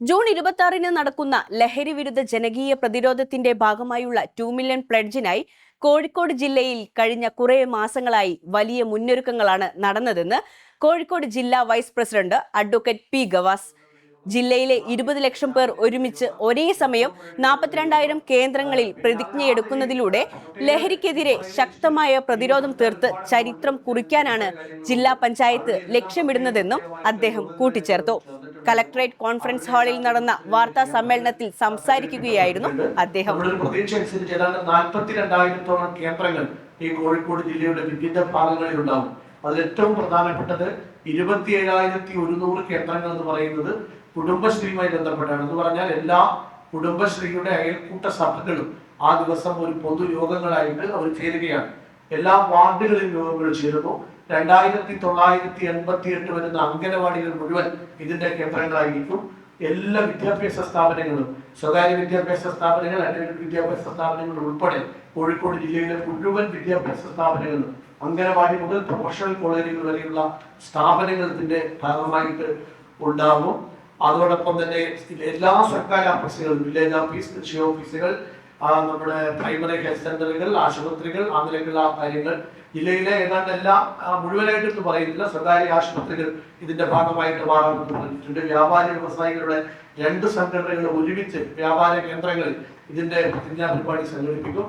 June ഇരുപത്തി ആറിന് നടക്കുന്ന ലഹരി വിരുദ്ധ ജനകീയ പ്രതിരോധത്തിന്റെ ഭാഗമായുള്ള ടു മില്യൺ പ്ലഡ്ജിനായി കോഴിക്കോട് ജില്ലയിൽ കഴിഞ്ഞ കുറേ മാസങ്ങളായി വലിയ മുന്നൊരുക്കങ്ങളാണ് നടന്നതെന്ന് കോഴിക്കോട് ജില്ലാ vice president advocate P Gavas. ജില്ലയിലെ ഇരുപത് ലക്ഷം പേർ ഒരുമിച്ച് ഒരേ സമയം നാൽപ്പത്തിരണ്ടായിരം കേന്ദ്രങ്ങളിൽ പ്രതിജ്ഞയെടുക്കുന്നതിലൂടെ ലഹരിക്കെതിരെ ശക്തമായ പ്രതിരോധം തീർത്ത് ചരിത്രം കുറിക്കാനാണ് ജില്ലാ പഞ്ചായത്ത് ലക്ഷ്യമിടുന്നതെന്നും അദ്ദേഹം കൂട്ടിച്ചേർത്തു. കലക്ടറേറ്റ് കോൺഫറൻസ് ഹാളിൽ നടന്ന വാർത്താ സമ്മേളനത്തിൽ സംസാരിക്കുകയായിരുന്നു അദ്ദേഹം. കേന്ദ്രങ്ങൾ ഈ കോഴിക്കോട് ജില്ലയുടെ വിവിധ ഭാഗങ്ങളിൽ ഉണ്ടാവും. അതിൽ ഏറ്റവും പ്രധാനപ്പെട്ടത് ഇരുപത്തി ഏഴായിരത്തി ഒരുന്നൂറ് കേന്ദ്രങ്ങൾ എന്ന് പറയുന്നത് കുടുംബശ്രീയുമായി ബന്ധപ്പെട്ടാണ്. എന്ന് പറഞ്ഞാൽ എല്ലാ കുടുംബശ്രീയുടെ അയൽക്കൂട്ട സഭകളും ആ ദിവസം ഒരു പൊതുയോഗങ്ങളായിട്ട് അവർ ചേരുകയാണ്. എല്ലാ വാർഡുകളിലും യോഗങ്ങൾ ചേരുന്നു. രണ്ടായിരത്തി തൊള്ളായിരത്തി എൺപത്തി എട്ട് വരുന്ന അംഗനവാടികൾ മുഴുവൻ ഇതിന്റെ കേന്ദ്രങ്ങളായിരിക്കും. എല്ലാ വിദ്യാഭ്യാസ സ്ഥാപനങ്ങളും സ്വകാര്യ വിദ്യാഭ്യാസ സ്ഥാപനങ്ങൾ അല്ലെങ്കിൽ വിദ്യാഭ്യാസ സ്ഥാപനങ്ങൾ ഉൾപ്പെടെ കോഴിക്കോട് ജില്ലയിലെ മുഴുവൻ വിദ്യാഭ്യാസ സ്ഥാപനങ്ങളും അംഗനവാടി മുതൽ പ്രൊഫഷണൽ കോളേജുകൾ വരെയുള്ള സ്ഥാപനങ്ങൾ ഇതിന്റെ ഭാഗമായിട്ട് ഉണ്ടാകും. അതോടൊപ്പം തന്നെ എല്ലാ സർക്കാർ ഓഫീസുകളും വില്ലേജ് ഓഫീസ് കൃഷി ഓഫീസുകൾ നമ്മുടെ പ്രൈമറി ഹെൽത്ത് സെന്ററുകൾ ആശുപത്രികൾ അങ്ങനെയൊക്കെയുള്ള കാര്യങ്ങൾ. ജില്ലയിലെ ഏതാണ്ട് എല്ലാ ആ, മുഴുവനായിട്ടൊന്നും പറയുന്നില്ല. സ്വകാര്യ ആശുപത്രികൾ ഇതിന്റെ ഭാഗമായിട്ട് മാറാമെന്ന് പറഞ്ഞിട്ടുണ്ട് വ്യാപാരി വ്യവസായികളുടെ രണ്ട് സംഘടനകൾ ഒരുമിച്ച് വ്യാപാര കേന്ദ്രങ്ങളിൽ ഇതിന്റെ പ്രതിജ്ഞാ പരിപാടി സംഘടിപ്പിക്കും.